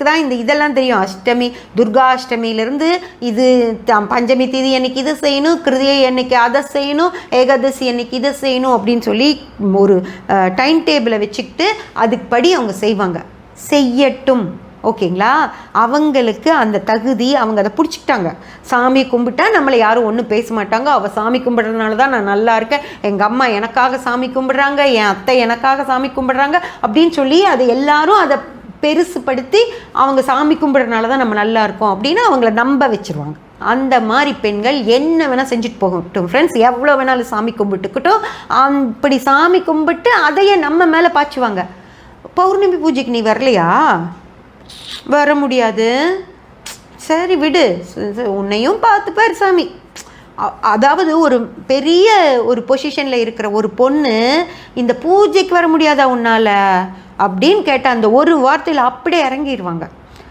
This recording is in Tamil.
அவங்களுக்கு தான் இந்த இதெல்லாம் தெரியும். அஷ்டமி துர்கா அஷ்டமியிலேருந்து இது த- பஞ்சமி தீதி அன்னைக்கு இது செய்யணும் கிருதியை அன்னைக்கு அதை செய்யணும் ஏகாதசி அன்னைக்கு இதை செய்யணும் அப்படின்னு சொல்லி ஒரு டைம் டேபிளை வச்சுக்கிட்டு அதுக்குப்படி அவங்க செய்வாங்க. செய்யட்டும். ஓகேங்களா? அவங்களுக்கு அந்த தகுதி அவங்க அதை பிடிச்சிக்கிட்டாங்க. சாமி கும்பிட்டா நம்மளை யாரும் ஒன்றும் பேச மாட்டாங்க. அவள் சாமி கும்பிட்றதுனால தான் நான் நல்லா இருக்கேன். எங்கள் அம்மா எனக்காக சாமி கும்பிட்றாங்க என் அத்தை எனக்காக சாமி கும்பிட்றாங்க அப்படின்னு சொல்லி அதை எல்லாரும் அதை பெருசுப்படுத்தி அவங்க சாமி கும்பிட்றதுனால தான் நம்ம நல்லா இருக்கோம் அப்படின்னு அவங்கள நம்ப வச்சிருவாங்க. அந்த மாதிரி பெண்கள் என்ன வேணால் செஞ்சுட்டு போகட்டும் ஃப்ரெண்ட்ஸ் எவ்வளோ வேணாலும் சாமி கும்பிட்டுக்கட்டும். அப்படி சாமி கும்பிட்டு அதையே நம்ம மேலே பாய்ச்சுவாங்க. பௌர்ணமி பூஜைக்கு நீ வரலையா? வர முடியாது. சரி விடு. உன்னையும் பார்த்துப்பார் சாமி. அ- அதாவது ஒரு பெரிய ஒரு பொசிஷனில் இருக்கிற ஒரு பொண்ணு இந்த பூஜைக்கு வர முடியாதா உன்னால்? அப்படின்னு கேட்ட அந்த ஒரு வார்த்தையில் அப்படியே இறங்கிடுவாங்க